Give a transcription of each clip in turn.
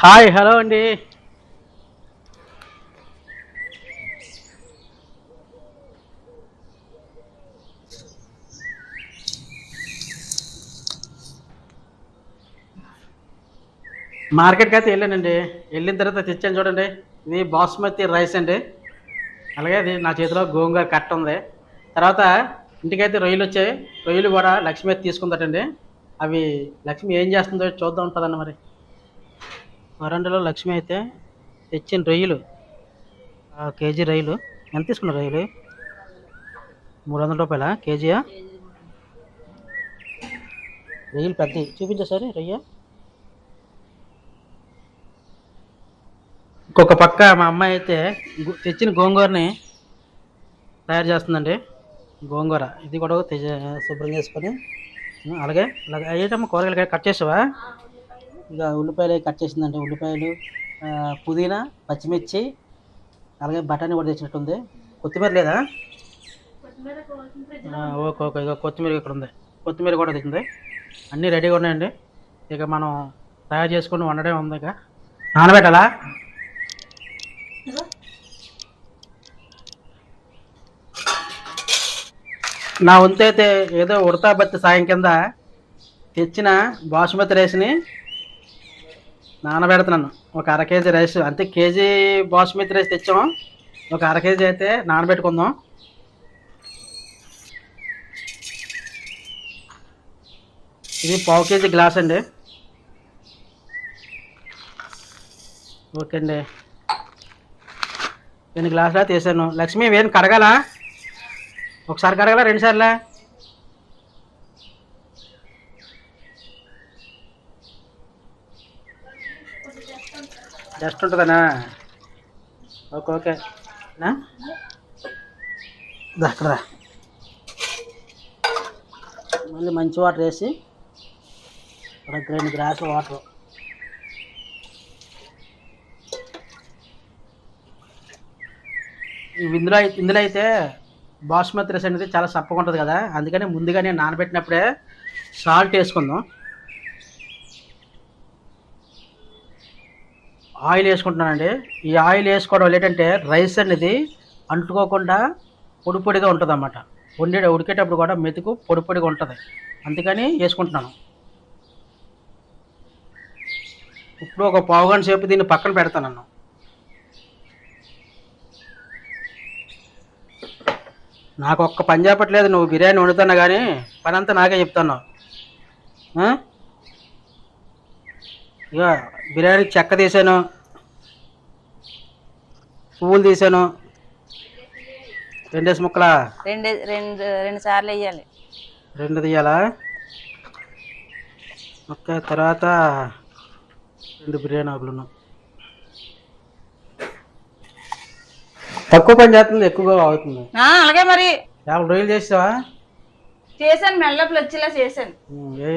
Hi hello అండి. మార్కెట్కి అయితే వెళ్ళానండి. వెళ్ళిన తర్వాత తెచ్చాను చూడండి. ఇది బాస్మతి రైస్ అండి. అలాగే అది నా చేతిలో గోంగూర కట్ట ఉంది. తర్వాత ఇంటికైతే రొయ్యలు వచ్చాయి. రొయ్యలు కూడా లక్ష్మి అయితే తీసుకుందటండి. అవి లక్ష్మి ఏం చేస్తుందో చూద్దాం ఉంటుందండి మరి. వరండలో లక్ష్మి అయితే తెచ్చిన రొయ్యలు కేజీ రొయ్యలు. ఎంత తీసుకున్నారు రొయ్యలు? మూడు వందల రూపాయల? కేజీయా? రొయ్యలు పెద్ద చూపించా సరే రొయ్య. ఇంకొక పక్క మా అమ్మాయి అయితే తెచ్చిన గోంగూరని తయారు చేస్తుందండి. గోంగూర. ఇది కూడా శుభ్రం చేసుకొని. అలాగే అలాగే. ఏంటమ్మా కూరగాయలు కట్ చేసావా? ఇక ఉల్లిపాయలు కట్ చేసిందంటే ఉల్లిపాయలు పుదీనా పచ్చిమిర్చి అలాగే బఠానీ కూడా తెచ్చినట్టుంది. కొత్తిమీర లేదా? Okay okay. ఇక కొత్తిమీర ఇక్కడ ఉంది. కొత్తిమీర కూడా తెచ్చింది. అన్నీ రెడీగా ఉన్నాయండి. ఇక మనం తయారు చేసుకుని వండడం ఉంది ఇక. నానబెట్టాలా? నా వంతు అయితే ఏదో ఉడతా బత్తి సాయం కింద తెచ్చిన బాసుమతి రైస్ని నానబెడుతున్నాను ఒక అర కేజీ రైస్ అంతే కేజీ బాస్మతి రైస్ తెచ్చాము. ఒక అర కేజీ అయితే నానబెట్టుకుందాం. ఇది పావు కేజీ గ్లాస్ అండి. ఓకే అండి. రెండు గ్లాసులా తీసాను. లక్ష్మి ఏం కడగాలా? ఒకసారి కడగలా? రెండు సార్లా జస్ట్ ఉంటుందనా? Okay okay. నా? అక్కడ మళ్ళీ మంచి వాటర్ వేసి ఒక రెండు గ్లాసులు వాటర్. ఇందులో ఇందులో అయితే బాస్మతి రైస్ అనేది చాలా సప్పగా ఉంటుంది కదా. అందుకని ముందుగానే నానబెట్టినప్పుడే సాల్ట్ వేసుకుందాం. ఆయిల్ వేసుకుంటున్నానండి. ఈ ఆయిల్ వేసుకోవడం వల్ల ఏంటంటే రైస్ అనేది అంటుకోకుండా పొడి పొడిగా ఉంటుంది అన్నమాట వండే ఉడికేటప్పుడు కూడా మెతుకు పొడి పొడిగా ఉంటుంది. అందుకని వేసుకుంటున్నాను. ఇప్పుడు ఒక పావు గంట సేపు దీన్ని పక్కన పెడతాను నాకు ఒక్క పని చేపట్లేదు నువ్వు బిర్యానీ వండుతున్నా కానీ పని అంతా నాకే చెప్తున్నావు. ఇక బిర్యానీ చెక్క తీసాను. పువ్వులు తీసాను. రెండేసి ముక్కలా? రెండు రెండు రెండు సార్లు వేయాలి. రెండు తీయాలా? ఓకే తర్వాత రెండు బిర్యానీ ఆకులను తక్కువ పని చేస్తుంది ఎక్కువగా అవుతుంది అలాగే మరి. యాభై రోజులు చేసావా? చేశాను మెల్లపులు వచ్చేలా చేశాను. ఏ?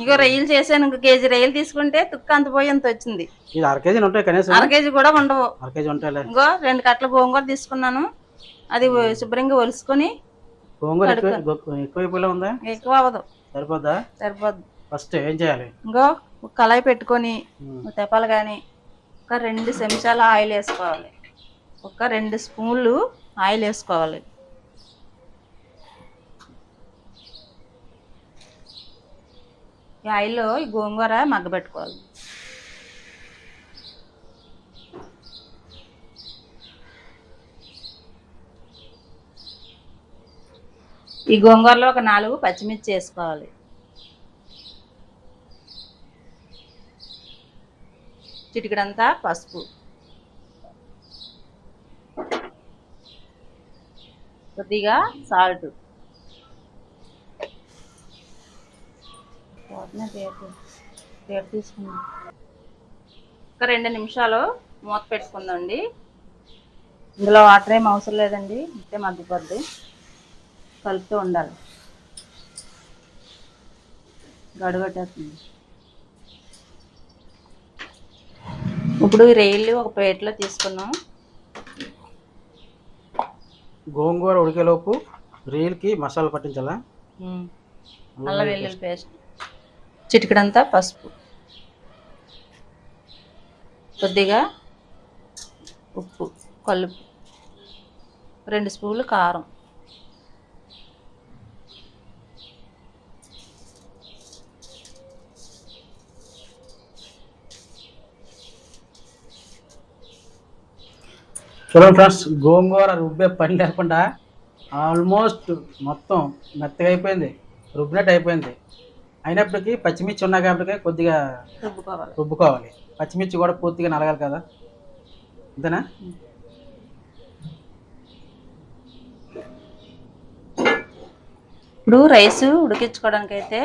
ఇంకో రొయ్యలు చేశాను ఇంకో కేజీ రొయ్యలు తీసుకుంటే తుక్క అంత పోయి అంత వచ్చింది. ఇది అర కేజీలు ఉంటాయి కనీసం. అర కేజీ కూడా ఉండవు. అర కేజీ ఉంటాయిలే. ఇంకో రెండు కట్టల గోంగూర తీసుకున్నాను. అది శుభ్రంగా ఒలుసుకొని గోంగూర ఎక్కువ ఉందా? ఎక్కువ అవ్వదు. సరిపోద్దా? సరిపోద్ది. ఫస్ట్ ఏం చేయాలి? ఇంకో ఒక కళాయి పెట్టుకొని తెపాలు కానీ ఒక రెండు చెంచాల ఆయిల్ వేసుకోవాలి. ఒక రెండు స్పూన్లు ఆయిల్ వేసుకోవాలి. ఈ ఆయిల్లో ఈ గోంగూర మగ్గబెట్టుకోవాలి. ఈ గోంగూరలో ఒక నాలుగు పచ్చిమిర్చి వేసుకోవాలి. చిటికడంతా పసుపు. కొద్దిగా సాల్ట్. తీసుకుందాం. ఒక రెండు నిమిషాలు మూత పెట్టుకుందండి. ఇందులో వాటర్ ఏం అవసరం లేదండి ఇంతే మగ్గిపోద్ది. కలుపుతూ ఉండాలి. గడగట్టేస్తుంది. ఇప్పుడు ఈ రైళ్ళు ఒక ప్లేట్లో తీసుకున్నాం. గోంగూర ఉడికేలోపు రీల్కి మసాలా పట్టించాలా? అల్లం వెల్లుల్లి పేస్ట్. చిటికడంతా పసుపు. కొద్దిగా ఉప్పు కలుపు. రెండు స్పూన్లు కారం. చూడండి ఫ్రెండ్స్ గోంగూర రుబ్బే పని లేకుండా ఆల్మోస్ట్ మొత్తం మెత్తగా అయిపోయింది. రుబ్బినట్టు అయిపోయింది. అయినప్పటికీ పచ్చిమిర్చి ఉన్నాయి కాబట్టి కొద్దిగా రుబ్బుకోవాలి. పచ్చిమిర్చి కూడా పూర్తిగా నలగాలి కదా? అంతేనా? ఇప్పుడు రైస్ ఉడికించుకోవడానికి అయితే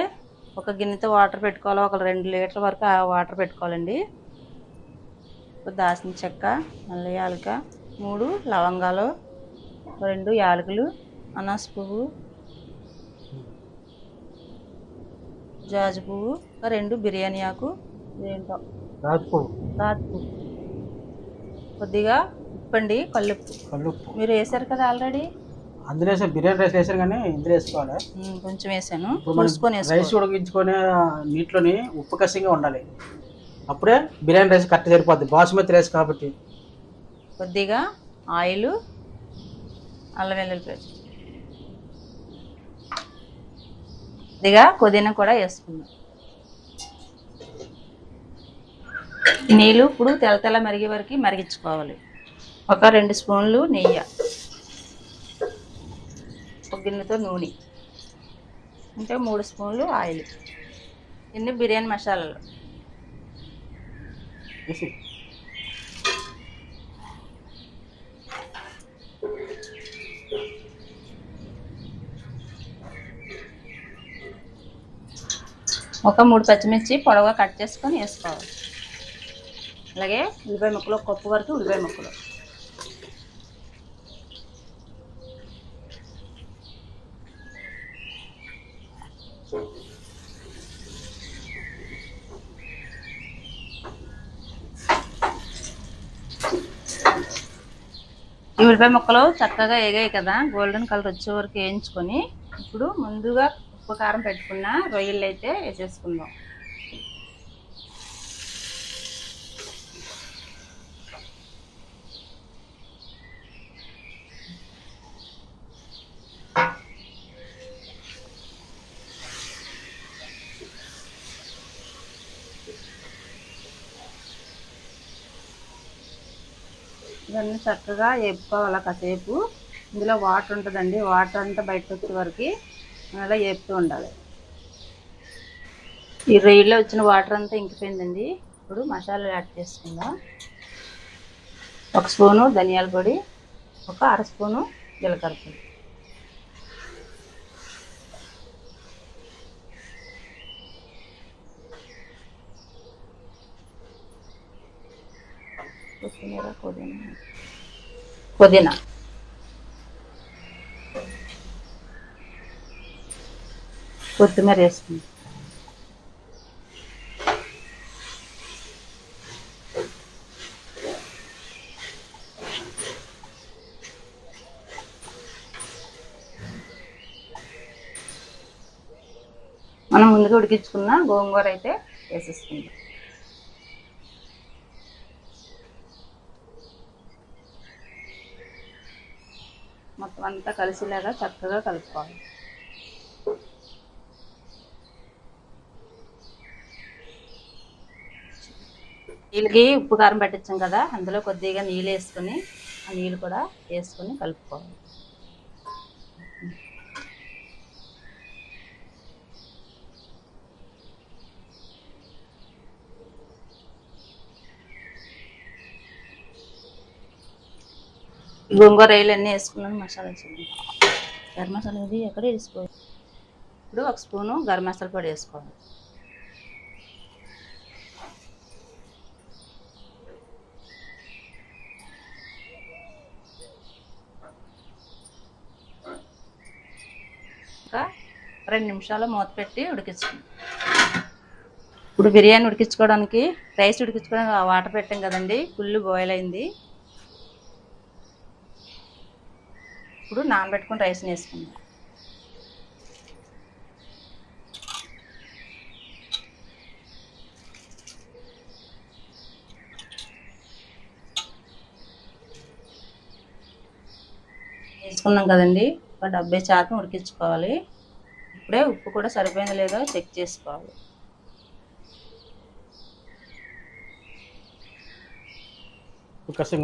ఒక గిన్నెతో వాటర్ పెట్టుకోవాలి. ఒక రెండు లీటర్ల వరకు ఆ వాటర్ పెట్టుకోవాలండి. దాసిన చెక్క మళ్ళీ యాలక మూడు లవంగాలు రెండు యాలకులు అనాస పువ్వు జాజి పువ్వు ఒక రెండు బిర్యానీ ఆకు ఏంటో రాజుపు రాతి పువ్వు కొద్దిగా ఉప్పండి కల్లుప్పు. కల్లుప్పు. మీరు వేసారు కదా ఆల్రెడీ? అందులో వేసాను బిర్యానీ రైస్ వేసాను కానీ ఇందులో వేసుకోవాలి? కొంచెం వేసాను. చూసుకొని రైస్ ఉడికించుకొని నీటిలోని ఉప్పు కసిగా ఉండాలి. అప్పుడే బిర్యానీ రైస్ కరెక్ట్ సరిపోద్ది. బాసుమతి రైస్ కాబట్టి. కొద్దిగా ఆయిల్ అల్లం వెల్లుల్లి పేస్ట్. కొద్దిగా పుదీనా కూడా వేసుకుందాం. నీళ్ళు ఇప్పుడు తెల్ల తెల్ల మరిగే వరకు మరిగించుకోవాలి. ఒక రెండు స్పూన్లు నెయ్యి. ఒక గిన్నెతో నూనె. అంటే మూడు స్పూన్లు ఆయిల్. ఇన్ని బిర్యానీ మసాలాలు. ఒక మూడు పచ్చిమిర్చి పొడవుగా కట్ చేసుకొని వేసుకోవాలి. అలాగే ఉల్లిపాయ ముక్కలు ఒక కప్పు వరకు ఉల్లిపాయ ముక్కలు. ఈ ఉల్లిపాయ ముక్కలు చక్కగా ఎగాయి కదా గోల్డెన్ కలర్ వచ్చే వరకు వేయించుకొని ఇప్పుడు ముందుగా ఉప్పు కారం పెట్టుకున్న రొయ్యలు అయితే వేసేసుకుందాం. ఇవన్నీ చక్కగా వేపుకోవాలి కాసేపు. ఇందులో వాటర్ ఉంటుందండి. వాటర్ అంతా బయటకు వచ్చే వరకు అలా వేపుతూ ఉండాలి. ఈ రొయ్యలో వచ్చిన వాటర్ అంతా ఇంకిపోయిందండి. ఇప్పుడు మసాలా యాడ్ చేసుకుందాం. ఒక స్పూను ధనియాల పొడి ఒక అర స్పూను జీలకర్ర పొడి. కొత్తిమీర పుదీనా. పుదీనా. కొత్తిమీర వేసుకుంది. మనం ముందుగా ఉడికించుకున్న గోంగూర అయితే వేసేసుకుందాం. మొత్తం అంతా కలిసేలాగా చక్కగా కలుపుకోవాలి. నీళ్ళకి ఉప్పు కారం పెట్టించాం కదా అందులో కొద్దిగా నీళ్ళు వేసుకొని ఆ నీళ్ళు కూడా వేసుకొని కలుపుకోవాలి. గోంగూర రైలు అన్నీ వేసుకున్నాను మసాలా చూడండి గరం మసాలా ఇది ఎక్కడ వేసుకోవాలి? ఇప్పుడు ఒక స్పూను గరం మసాలా పొడి వేసుకోవాలి. రెండు నిమిషాలు మూత పెట్టి ఉడికించుకుంది. ఇప్పుడు బిర్యానీ ఉడికించుకోవడానికి రైస్ ఉడికించుకోవడానికి వాటర్ పెట్టాం కదండి ఫుల్ బాయిల్ అయింది. ఇప్పుడు నానబెట్టుకుని రైస్ వేసుకుందాం. వేసుకున్నాం కదండి ఒక డెబ్బై శాతం ఉడికించుకోవాలి. ఇప్పుడే ఉప్పు కూడా సరిపోయిందో లేదో చెక్ చేసుకోవాలి.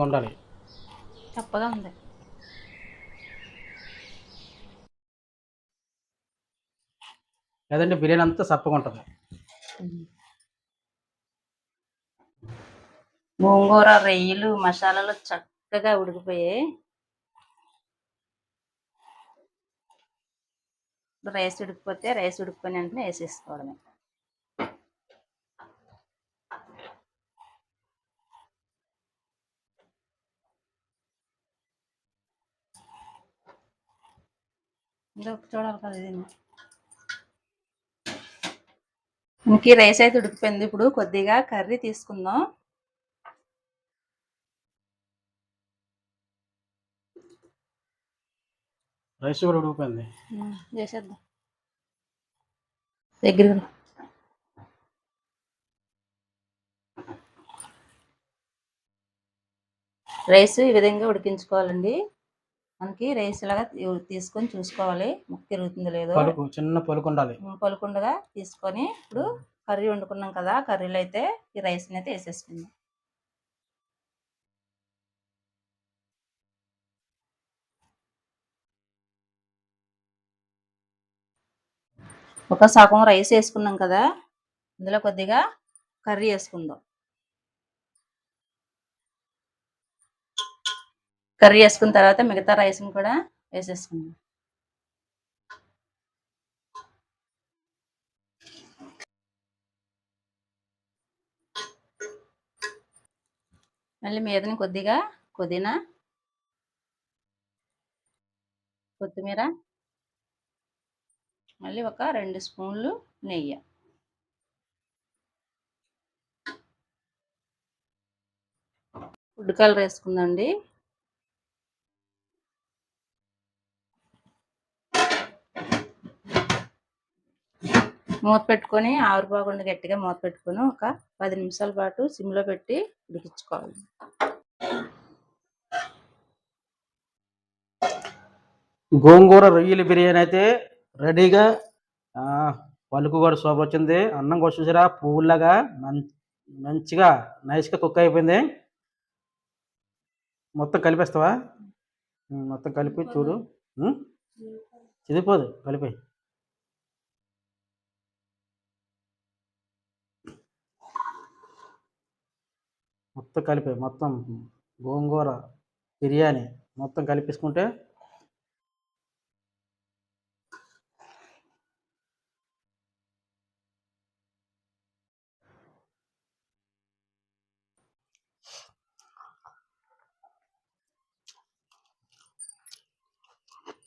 ఉండాలి. చప్పగా ఉంది. లేదంటే బిర్యానీ అంతా సప్పగా ఉంటుంది. గోంగూర రొయ్యలు మసాలాలు చక్కగా ఉడికిపోయాయి. రైస్ ఉడికిపోతే రైస్ ఉడికిపోయిన వెంటనే వేసేసుకోవడమే. ఇంకొక చూడాలి కదా ఇది. మనకి రైస్ అయితే ఉడికిపోయింది. ఇప్పుడు కొద్దిగా కర్రీ తీసుకుందాం. రైస్ కూడా ఉడికిపోయింది చేసేద్దాం. దగ్గర రైస్ ఈ విధంగా ఉడికించుకోవాలండి. మనకి రైస్ ఇలాగా తీ- తీసుకొని చూసుకోవాలి. ముక్క తిరుగుతుందో లేదో. పలుకు చిన్న పలుకు ఉండాలి. పలుకుండగా తీసుకొని ఇప్పుడు కర్రీ వండుకున్నాం కదా కర్రీలో అయితే ఈ రైస్ని అయితే వేసేసుకుందాం. ఒక సగం రైస్ వేసుకున్నాం కదా ఇందులో కొద్దిగా కర్రీ వేసుకుందాం. కర్రీ వేసుకున్న తర్వాత మిగతా రైస్ని కూడా వేసేసుకుందాం. మళ్ళీ మీదని కొద్దిగా పుదీనా కొత్తిమీర మళ్ళీ ఒక రెండు స్పూన్లు నెయ్యి. ఫుడ్ కలర్ వేసుకుందండి. మూత పెట్టుకొని ఆవిరిపోకుండా గట్టిగా మూత పెట్టుకొని ఒక పది నిమిషాల పాటు సిమ్లో పెట్టి ఉడికించుకోవాలి. గోంగూర రొయ్యల బిర్యానీ అయితే రెడీగా? పలుకు కూడా సూపర్ వచ్చింది. అన్నం కూడా చూసారా? పువ్వులాగా మం- మంచిగా నైస్గా కుక్ అయిపోయింది. మొత్తం కలిపేస్తావా? మొత్తం కలిపి చూడు. చిదిపోదు కలిపి మొత్తం కలిపి మొత్తం గోంగూర బిర్యానీ మొత్తం కలిపేసుకుంటే